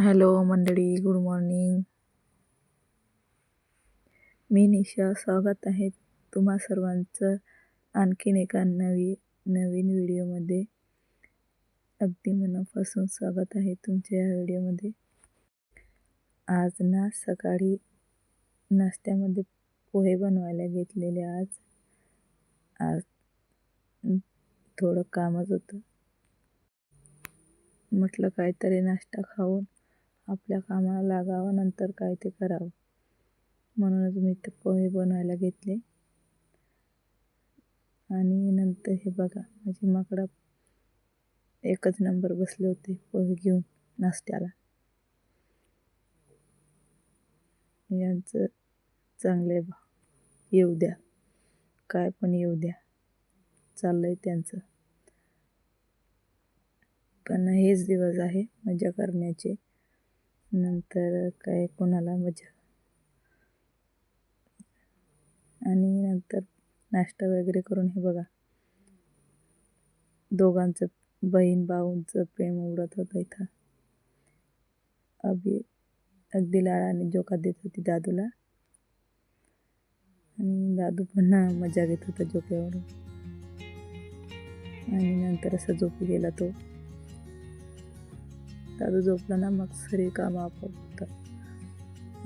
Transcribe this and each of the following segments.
Hello मंडळी good morning. मी निशा स्वागत आहे तुम्हा सर्वांचं आणखीन एका नवी नवीन व्हिडिओमध्ये. अगदी मनापासून स्वागत आहे तुमच्या या व्हिडिओमध्ये. आज ना सकाळी नाश्त्यामध्ये पोहे बनवायला घेतलेले आज. आज थोडं कामच होतं. म्हटलं काहीतरी नाश्ता खाऊन आपल्या कामाला लागावं नंतर काय ते करावं. म्हणूनच मी ते पोहे बनवायला घेतले. आणि नंतर हे बघा माझी माकडा एकच नंबर बसले होते पोहे घेऊन नाश्त्याला. यांचं चांगले येऊ द्या. काय पण येऊ द्या. चाललंय त्यांचं. पण हेच दिवस आहे मजा करण्याचे. नंतर काय कोणाला मजा. आणि नंतर नाश्ता वगैरे करून हे बघा. दोघांचं बहीण भाऊंचं प्रेम उडत होतं इथं. अभि अगदी लाडाने जोका देत होती दादूला. आणि दादू पण मजा घेत होता जोक्यावरून आणि नंतर असं झोपी गेला तो. दादू झोपला ना मग सरी काम आपोआप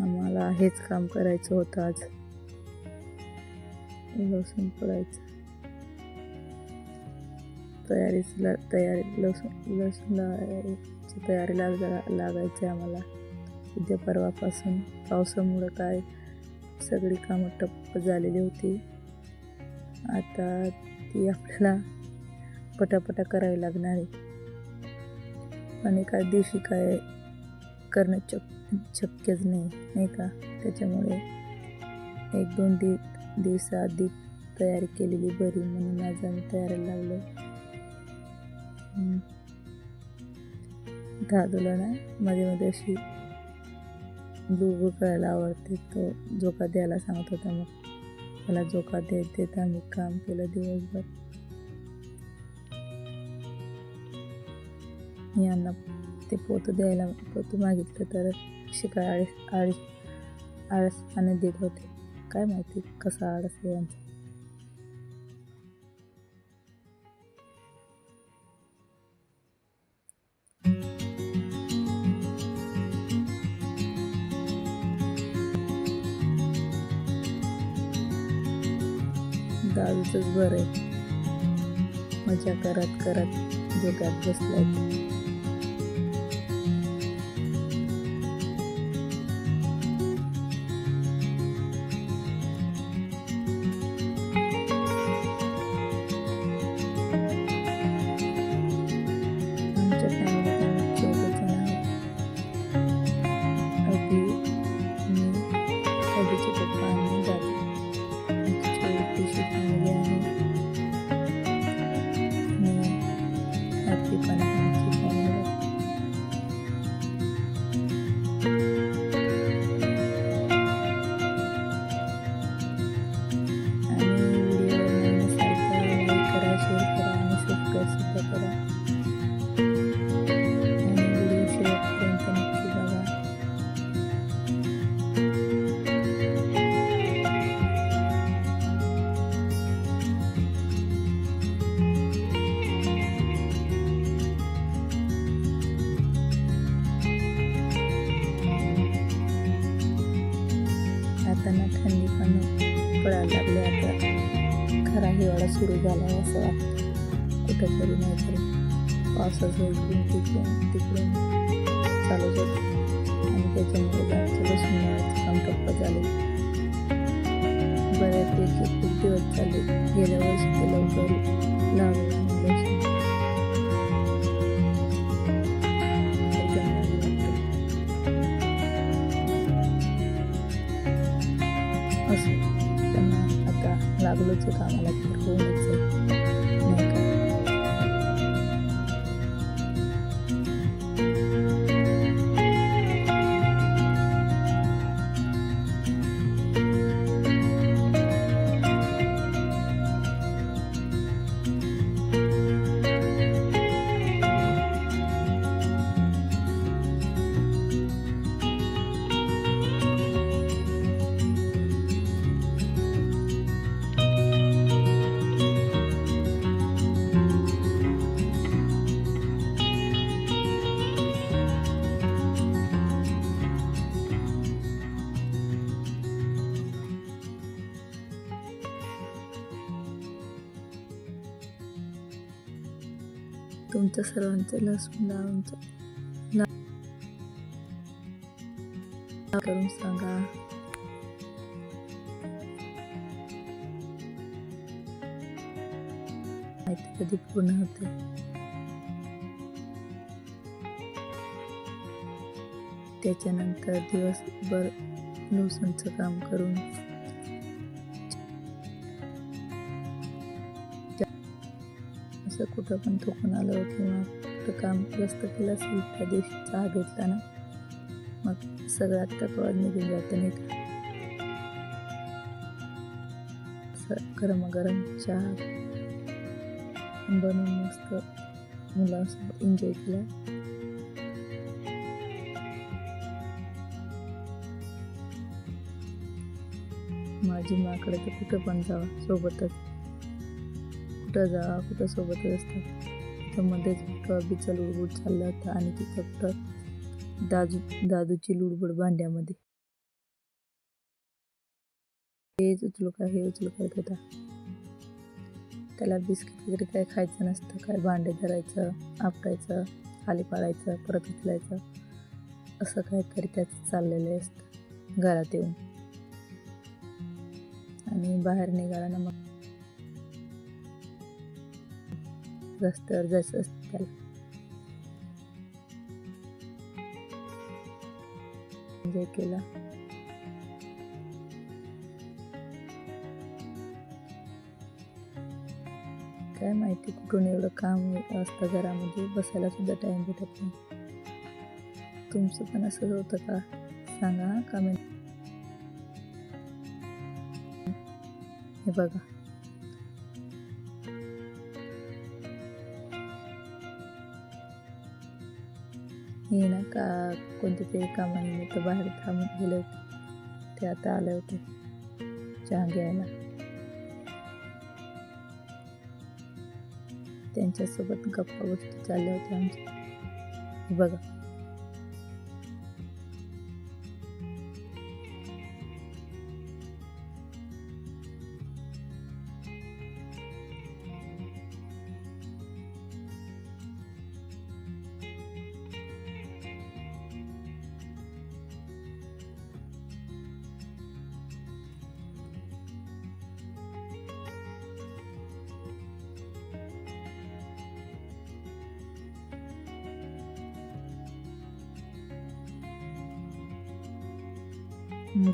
आम्हाला हेच काम करायचं होतं आज. लसूण पडायचं तयारीला तयारी लसूण लसूण तयारीला तयारी लागायची आम्हाला. उद्या परवापासून पावसामुळं काय सगळी कामं टप्प झालेली होती. आता ती आपल्याला पटापटा करावी लागणार आहे. पण एका दिवशी काय करणं चक शक्यच नाही नाही का? त्याच्यामुळे एक दोन दि दिवसाआधी तयारी केलेली बरी म्हणून आज आम्ही तयारीला लागलो. दादूला ना मध्ये मध्ये अशी बुबू करायला आवडते. तो झोका द्यायला सांगत होता मग. मला झोका देत देत आम्ही काम केलं दिवसभर. यांना ते पोतं द्यायला पोतं मागितलं तर शिकाय आळस आळस आणि देत होते. काय माहिती कसा आळस आहे यांचा? दादूचंच बरं आहे. मजा करत करत जोक्यात बसलाय. फॅमिली आहे आणि लागले आता. खरा हिवाळा सुरू झाला असं वाटतं. कुठंतरी नाहीतरी पावसाचं इकडून तिकडून तिकडून चालूच होतं. आणि त्याच्यामुळे आमचं लसूण लावायचं काम ठप्प झाले. बऱ्यापैकी खूप दिवस झाले. गेल्या वर्षी ते लवकर लावलं. तुमच्या सर्वांचे लसूण लावून करून सांगा माहिती कधी पूर्ण होते त्याच्यानंतर दिवसभर लसूणचं काम करून असं कुठं पण थोकून आलं किंवा कुठं काम जास्त केलं असेल त्या दिवशी चहा घेतला ना मग सगळ्यात तकवाद निघून जातं नाही का? गरम गरम चहा बनवून मस्त मुलांसोबत एन्जॉय केला. माझी माकडे तर कुठं पण जावा सोबतच. कुठं जा कुठं सोबतच असतात. तर मध्येच कुठं बिचा लुडबुड चालला होता आणि तिथं कुठं दाजू दादूची लुडबुड भांड्यामध्ये. हेच उचलू का हे उचलू करत होता. त्याला बिस्किट वगैरे काय खायचं नसतं काय भांडे धरायचं आपटायचं खाली पाडायचं परत उचलायचं असं काहीतरी त्याचं चाललेलं असतं घरात येऊन. आणि बाहेर निघाला ना मग रस्त्यावर जायचं असतं त्याला. एन्जॉय केला. काय माहिती कुठून एवढं काम असतं घरामध्ये बसायला सुद्धा टाइम भेटत नाही. तुमचं पण असं होतं का? सांगा कमेंट हे बघा. हे ना का कोणत्या तरी कामानिमित्त बाहेर थांबून गेले होते. ते आता आले होते. चहा घ्यायला त्यांच्यासोबत गप्पा गोष्टी चालल्या होत्या आमच्या. बघा. Um